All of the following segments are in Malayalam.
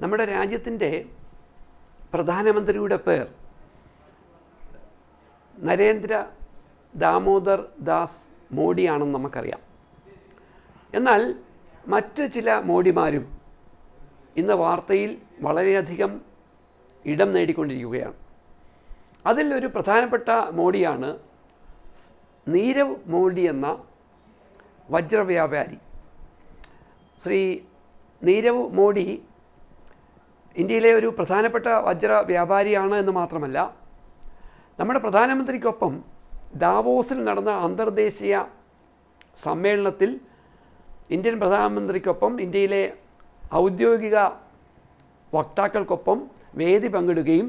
നമ്മുടെ രാജ്യത്തിന്റെ പ്രധാനമന്ത്രിയുടെ പേർ നരേന്ദ്ര ദാമോദർ ദാസ് മോഡിയാണെന്ന് നമുക്കറിയാം. എന്നാൽ മറ്റ് ചില മോഡിമാരും ഇന്ന് വാർത്തയിൽ വളരെയധികം ഇടം നേടിക്കൊണ്ടിരിക്കുകയാണ്. അതിൽ ഒരു പ്രധാനപ്പെട്ട മോഡിയാണ് നീരവ് മോഡി എന്ന വജ്രവ്യാപാരി. ശ്രീ നീരവ് മോഡി ഇന്ത്യയിലെ ഒരു പ്രധാനപ്പെട്ട വജ്ര വ്യാപാരിയാണ് എന്ന് മാത്രമല്ല നമ്മുടെ പ്രധാനമന്ത്രിക്കൊപ്പം ദാവോസിൽ നടന്ന അന്തർദേശീയ സമ്മേളനത്തിൽ ഇന്ത്യൻ പ്രധാനമന്ത്രിക്കൊപ്പം ഇന്ത്യയിലെ ഔദ്യോഗിക വക്താക്കൾക്കൊപ്പം വേദി പങ്കിടുകയും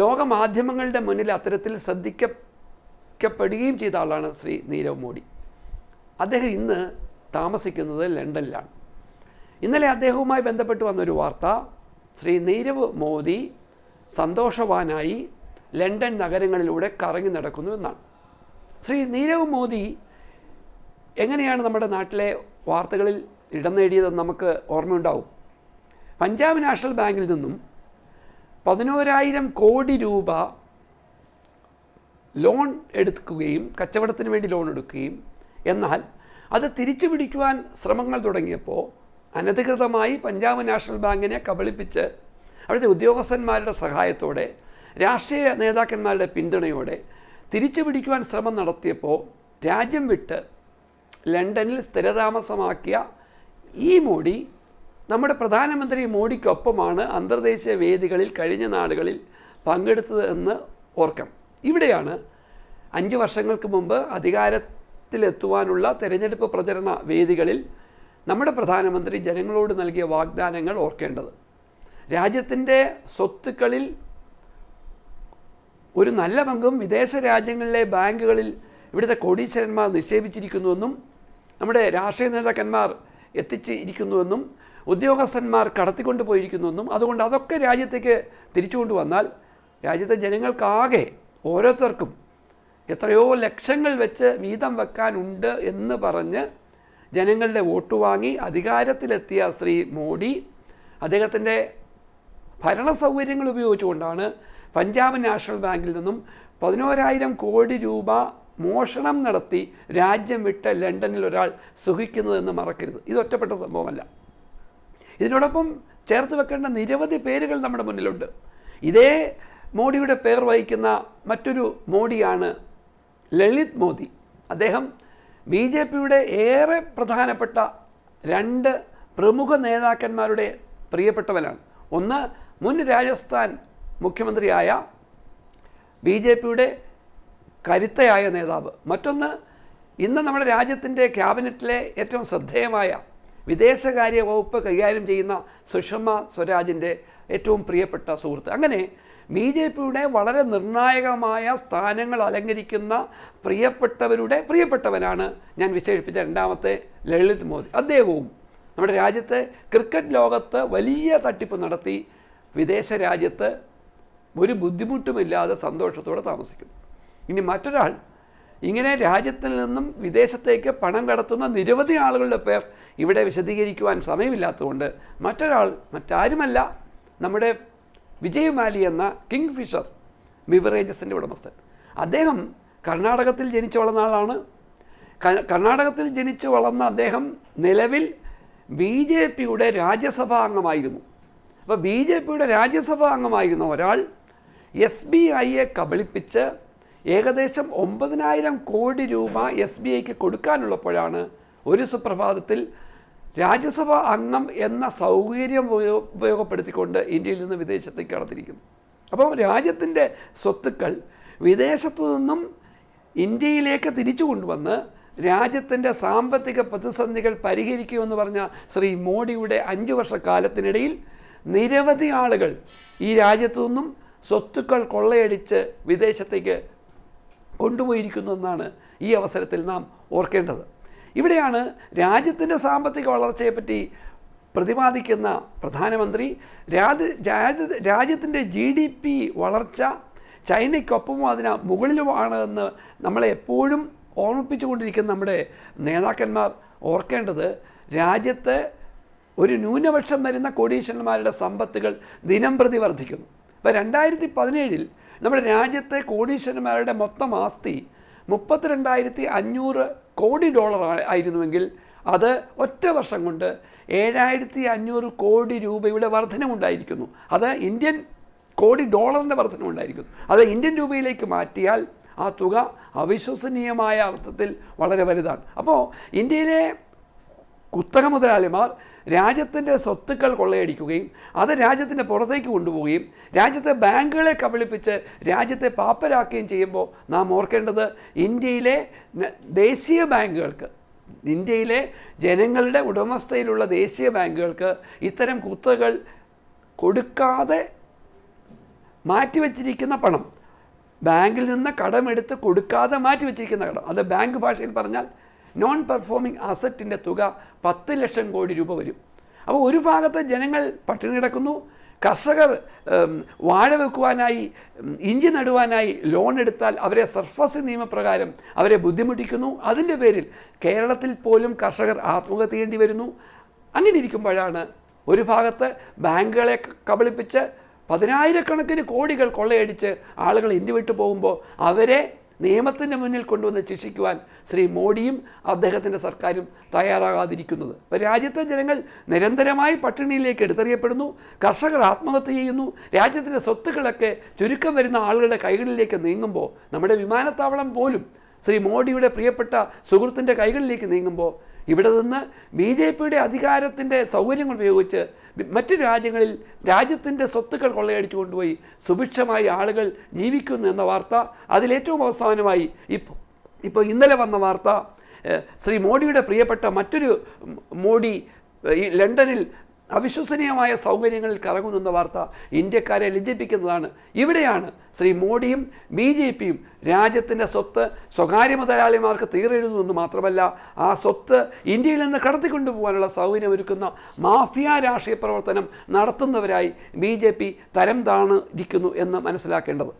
ലോകമാധ്യമങ്ങളുടെ മുന്നിൽ അത്തരത്തിൽ ശ്രദ്ധിക്കപ്പെടുകയും ചെയ്ത ആളാണ് ശ്രീ നീരവ് മോഡി അദ്ദേഹം ഇന്ന് താമസിക്കുന്നത് ലണ്ടനിലാണ്. ഇന്നലെ അദ്ദേഹവുമായി ബന്ധപ്പെട്ട് വന്നൊരു വാർത്ത. ശ്രീ നീരവ് മോദി സന്തോഷവാനായി ലണ്ടൻ നഗരങ്ങളിലൂടെ കറങ്ങി നടക്കുന്നു എന്നാണ്. ശ്രീ നീരവ് മോദി എങ്ങനെയാണ് നമ്മുടെ നാട്ടിലെ വാർത്തകളിൽ ഇടം നേടിയതെന്ന് നമുക്ക് ഓർമ്മയുണ്ടാവും. പഞ്ചാബ് നാഷണൽ ബാങ്കിൽ നിന്നും പതിനോരായിരം കോടി രൂപ ലോൺ എടുക്കുകയും കച്ചവടത്തിന് വേണ്ടി ലോൺ എടുക്കുകയും എന്നാൽ അത് തിരിച്ചു പിടിക്കുവാൻ ശ്രമങ്ങൾ തുടങ്ങിയപ്പോൾ അനധികൃതമായി പഞ്ചാബ് നാഷണൽ ബാങ്കിനെ കബളിപ്പിച്ച് അവിടുത്തെ ഉദ്യോഗസ്ഥന്മാരുടെ സഹായത്തോടെ രാഷ്ട്രീയ നേതാക്കന്മാരുടെ പിന്തുണയോടെ തിരിച്ചു പിടിക്കുവാൻ ശ്രമം നടത്തിയപ്പോൾ രാജ്യം വിട്ട് ലണ്ടനിൽ സ്ഥിരതാമസമാക്കിയ ഈ മോഡി നമ്മുടെ പ്രധാനമന്ത്രി മോഡിക്കൊപ്പമാണ് അന്തർദേശീയ വേദികളിൽ കഴിഞ്ഞ നാളുകളിൽ പങ്കെടുത്തത് എന്ന് ഓർക്കണം ഇവിടെയാണ് അഞ്ച് വർഷങ്ങൾക്ക് മുമ്പ് അധികാരത്തിലെത്തുവാനുള്ള തെരഞ്ഞെടുപ്പ് പ്രചരണ വേദികളിൽ നമ്മുടെ പ്രധാനമന്ത്രി ജനങ്ങളോട് നൽകിയ വാഗ്ദാനങ്ങൾ ഓർക്കേണ്ടത്. രാജ്യത്തിന്റെ സ്വത്തുക്കളിൽ ഒരു നല്ല പങ്കും വിദേശ രാജ്യങ്ങളിലെ ബാങ്കുകളിൽ ഇവിടുത്തെ കോടീശ്വരന്മാർ നിക്ഷേപിച്ചിരിക്കുന്നുവെന്നും നമ്മുടെ രാഷ്ട്രീയ നേതാക്കന്മാർ എത്തിച്ചിരിക്കുന്നുവെന്നും ഉദ്യോഗസ്ഥന്മാർ കടത്തിക്കൊണ്ട് പോയിരിക്കുന്നുവെന്നും അതുകൊണ്ട് അതൊക്കെ രാജ്യത്തേക്ക് തിരിച്ചു കൊണ്ടുവന്നാൽ രാജ്യത്തെ ജനങ്ങൾക്കാകെ ഓരോരുത്തർക്കും എത്രയോ ലക്ഷങ്ങൾ വെച്ച് വീതം വെക്കാനുണ്ട് എന്ന് പറഞ്ഞ് ജനങ്ങളുടെ വോട്ട് വാങ്ങി അധികാരത്തിലെത്തിയ ശ്രീ മോഡി അദ്ദേഹത്തിന്റെ ഭരണ സൗകര്യങ്ങൾ ഉപയോഗിച്ചുകൊണ്ടാണ് പഞ്ചാബ് നാഷണൽ ബാങ്കിൽ നിന്നും പതിനോരായിരം കോടി രൂപ മോഷണം നടത്തി രാജ്യം വിട്ട ലണ്ടനിൽ ഒരാൾ സുഖിക്കുന്നതെന്ന് മറക്കരുത്. ഇത് ഒറ്റപ്പെട്ട സംഭവമല്ല. ഇതിനോടൊപ്പം ചേർത്ത് വെക്കേണ്ട നിരവധി പേരുകൾ നമ്മുടെ മുന്നിലുണ്ട്. ഇതേ മോഡിയുടെ പേർ വഹിക്കുന്ന മറ്റൊരു മോഡിയാണ് ലളിത് മോദി. അദ്ദേഹം ബി ജെ പിയുടെ ഏറെ പ്രധാനപ്പെട്ട രണ്ട് പ്രമുഖ നേതാക്കന്മാരുടെ പ്രിയപ്പെട്ടവനാണ് ഒന്ന് മുൻ രാജസ്ഥാൻ മുഖ്യമന്ത്രിയായ ബി ജെ പിയുടെ കരുത്തയായ നേതാവ്. മറ്റൊന്ന് ഇന്ന് നമ്മുടെ രാജ്യത്തിന്റെ ക്യാബിനറ്റിലെ ഏറ്റവും ശ്രദ്ധേയമായ വിദേശകാര്യ വകുപ്പ് കൈകാര്യം ചെയ്യുന്ന സുഷമ സ്വരാജിന്റെ ഏറ്റവും പ്രിയപ്പെട്ട സുഹൃത്ത്. അങ്ങനെ ബി ജെ പിയുടെ വളരെ നിർണായകമായ സ്ഥാനങ്ങൾ അലങ്കരിക്കുന്ന പ്രിയപ്പെട്ടവരുടെ പ്രിയപ്പെട്ടവനാണ് ഞാൻ വിശേഷിപ്പിച്ച രണ്ടാമത്തെ ലളിത് മോദി. അദ്ദേഹവും നമ്മുടെ രാജ്യത്തെ ക്രിക്കറ്റ് ലോകത്ത് വലിയ തട്ടിപ്പ് നടത്തി വിദേശ രാജ്യത്ത് ഒരു ബുദ്ധിമുട്ടുമില്ലാതെ സന്തോഷത്തോടെ താമസിക്കുന്നു. ഇനി മറ്റൊരാൾ ഇങ്ങനെ രാജ്യത്തിൽ നിന്നും വിദേശത്തേക്ക് പണം കടത്തുന്ന നിരവധി ആളുകളുടെ പേർ ഇവിടെ വിശദീകരിക്കുവാൻ സമയമില്ലാത്തതുകൊണ്ട് മറ്റൊരാൾ മറ്റാരുമല്ല നമ്മുടെ വിജയ് മാലി എന്ന കിങ് ഫിഷർ ബിവറേജസിന്റെ ഉടമസ്ഥൻ. അദ്ദേഹം കർണാടകത്തിൽ ജനിച്ചു വളർന്ന ആളാണ്. കർണാടകത്തിൽ ജനിച്ചു വളർന്ന അദ്ദേഹം നിലവിൽ ബി ജെ പിയുടെ രാജ്യസഭാ അംഗമായിരുന്നു. അപ്പോൾ ബി ജെ പിയുടെ രാജ്യസഭാ അംഗമായിരുന്ന ഒരാൾ എസ് ബി ഐയെ കബളിപ്പിച്ച് ഏകദേശം ഒമ്പതിനായിരം കോടി രൂപ എസ് ബി ഐക്ക് കൊടുക്കാനുള്ളപ്പോഴാണ് ഒരു സുപ്രഭാതത്തിൽ രാജ്യസഭാ അംഗം എന്ന സൗകര്യം ഉപയോഗപ്പെടുത്തിക്കൊണ്ട് ഇന്ത്യയിൽ നിന്ന് വിദേശത്തേക്ക് കടത്തിരിക്കുന്നു അപ്പോൾ രാജ്യത്തിന്റെ സ്വത്തുക്കൾ വിദേശത്തു നിന്നും ഇന്ത്യയിലേക്ക് തിരിച്ചു കൊണ്ടുവന്ന് രാജ്യത്തിന്റെ സാമ്പത്തിക പ്രതിസന്ധികൾ പരിഹരിക്കുമെന്ന് പറഞ്ഞ ശ്രീ മോഡിയുടെ അഞ്ച് വർഷക്കാലത്തിനിടയിൽ നിരവധി ആളുകൾ ഈ രാജ്യത്തു നിന്നും സ്വത്തുക്കൾ കൊള്ളയടിച്ച് വിദേശത്തേക്ക് കൊണ്ടുപോയിരിക്കുന്നു എന്നാണ് ഈ അവസരത്തിൽ നാം ഓർക്കേണ്ടത്. ഇവിടെയാണ് രാജ്യത്തിന്റെ സാമ്പത്തിക വളർച്ചയെപ്പറ്റി പ്രതിപാദിക്കുന്ന പ്രധാനമന്ത്രി. രാജ്യ രാജ്യ- രാജ്യത്തിന്റെ ജി ഡി പി വളർച്ച ചൈനയ്ക്കൊപ്പമോ അതിന് മുകളിലുമാണ് എന്ന് നമ്മളെ എപ്പോഴും ഓർമ്മിപ്പിച്ചുകൊണ്ടിരിക്കുന്ന നമ്മുടെ നേതാക്കന്മാർ ഓർക്കേണ്ടത് രാജ്യത്തെ ഒരു ന്യൂനപക്ഷം വരുന്ന കോടീശ്വരന്മാരുടെ സമ്പത്തുകൾ ദിനം പ്രതി വർദ്ധിക്കുന്നു. ഇപ്പോൾ രണ്ടായിരത്തി പതിനേഴിൽ നമ്മുടെ രാജ്യത്തെ കോടീശ്വരന്മാരുടെ മൊത്തം ആസ്തി മുപ്പത്തിരണ്ടായിരത്തി അഞ്ഞൂറ് കോടി ഡോളർ ആയിരുന്നുവെങ്കിൽ അത് ഒറ്റ വർഷം കൊണ്ട് ഏഴായിരത്തി അഞ്ഞൂറ് കോടി രൂപയുടെ വർധനമുണ്ടായിരിക്കുന്നു. അത് ഇന്ത്യൻ കോടി ഡോളറിന്റെ വർധനമുണ്ടായിരിക്കുന്നു. അത് ഇന്ത്യൻ രൂപയിലേക്ക് മാറ്റിയാൽ ആ തുക അവിശ്വസനീയമായ അർത്ഥത്തിൽ വളരെ വലുതാണ്. അപ്പോൾ ഇന്ത്യയിലെ കുത്തക മുതലാളിമാർ രാജ്യത്തിന്റെ സ്വത്തുക്കൾ കൊള്ളയടിക്കുകയും അത് രാജ്യത്തിന്റെ പുറത്തേക്ക് കൊണ്ടുപോവുകയും രാജ്യത്തെ ബാങ്കുകളെ കബളിപ്പിച്ച് രാജ്യത്തെ പാപ്പരാക്കുകയും ചെയ്യുമ്പോൾ നാം ഓർക്കേണ്ടത് ഇന്ത്യയിലെ ദേശീയ ബാങ്കുകൾക്ക് ഇന്ത്യയിലെ ജനങ്ങളുടെ ഉടമസ്ഥയിലുള്ള ദേശീയ ബാങ്കുകൾക്ക് ഇത്തരം കുത്തകൾ കൊടുക്കാതെ മാറ്റിവെച്ചിരിക്കുന്ന പണം ബാങ്കിൽ നിന്ന് കടമെടുത്ത് കൊടുക്കാതെ മാറ്റിവെച്ചിരിക്കുന്ന കടം. അത് ബാങ്ക് ഭാഷയിൽ പറഞ്ഞാൽ നോൺ പെർഫോമിംഗ് അസറ്റിന്റെ തുക പത്ത് ലക്ഷം കോടി രൂപ വരും. അപ്പോൾ ഒരു ഭാഗത്ത് ജനങ്ങൾ പട്ടിണി കിടക്കുന്നു. കർഷകർ വാഴ വെക്കുവാനായി ഇഞ്ചി നടുവാനായി ലോൺ എടുത്താൽ അവരെ സർഫസ് നിയമപ്രകാരം അവരെ ബുദ്ധിമുട്ടിക്കുന്നു. അതിന്റെ പേരിൽ കേരളത്തിൽ പോലും കർഷകർ ആത്മഹത്യ ചെയ്യേണ്ടി വരുന്നു. അങ്ങനെ ഇരിക്കുമ്പോഴാണ് ഒരു ഭാഗത്ത് ബാങ്കുകളെ കബളിപ്പിച്ച് പതിനായിരക്കണക്കിന് കോടികൾ കൊള്ളയടിച്ച് ആളുകൾ ഇന്ത്യ വിട്ടു പോകുമ്പോൾ അവരെ നിയമത്തിന്റെ മുന്നിൽ കൊണ്ടുവന്ന് ശിക്ഷിക്കുവാൻ ശ്രീ മോഡിയും അദ്ദേഹത്തിന്റെ സർക്കാരും തയ്യാറാകാതിരിക്കുന്നത്. രാജ്യത്തെ ജനങ്ങൾ നിരന്തരമായി പട്ടിണിയിലേക്ക് എടുത്തെറിയപ്പെടുന്നു കർഷകർ ആത്മഹത്യ ചെയ്യുന്നു രാജ്യത്തിന്റെ സ്വത്തുക്കളൊക്കെ ചുരുക്കം വരുന്ന ആളുകളുടെ കൈകളിലേക്ക് നീങ്ങുമ്പോൾ നമ്മുടെ വിമാനത്താവളം പോലും ശ്രീ മോഡിയുടെ പ്രിയപ്പെട്ട സുഹൃത്തിന്റെ കൈകളിലേക്ക് നീങ്ങുമ്പോൾ ഇവിടെ നിന്ന് ബി ജെ പിയുടെ അധികാരത്തിന്റെ സൗകര്യങ്ങൾ ഉപയോഗിച്ച് മറ്റു രാജ്യങ്ങളിൽ രാജ്യത്തിന്റെ സ്വത്തുക്കൾ കൊള്ളയടിച്ചു കൊണ്ടുപോയി സുഭിക്ഷമായി ആളുകൾ ജീവിക്കുന്നു എന്ന വാർത്ത അതിലേറ്റവും അവസാനമായി ഇപ്പോൾ ഇപ്പോൾ ഇന്നലെ വന്ന വാർത്ത ശ്രീ മോഡിയുടെ പ്രിയപ്പെട്ട മറ്റൊരു മോഡി ഈ ലണ്ടനിൽ അവിശ്വസനീയമായ സൗകര്യങ്ങളിൽ കറങ്ങുന്നെന്ന വാർത്ത ഇന്ത്യക്കാരെ ലജ്ജിപ്പിക്കുന്നതാണ്. ഇവിടെയാണ് ശ്രീ മോഡിയും ബി ജെ പിയും രാജ്യത്തിന്റെ സ്വത്ത് സ്വകാര്യ മുതലാളിമാർക്ക് തീരെഴുതുമെന്ന് മാത്രമല്ല ആ സ്വത്ത് ഇന്ത്യയിൽ നിന്ന് കടത്തിക്കൊണ്ടുപോകാനുള്ള സൗകര്യമൊരുക്കുന്ന മാഫിയ രാഷ്ട്രീയ പ്രവർത്തനം നടത്തുന്നവരായി ബി ജെ പി തരം താണിരിക്കുന്നു എന്ന് മനസ്സിലാക്കേണ്ടത്.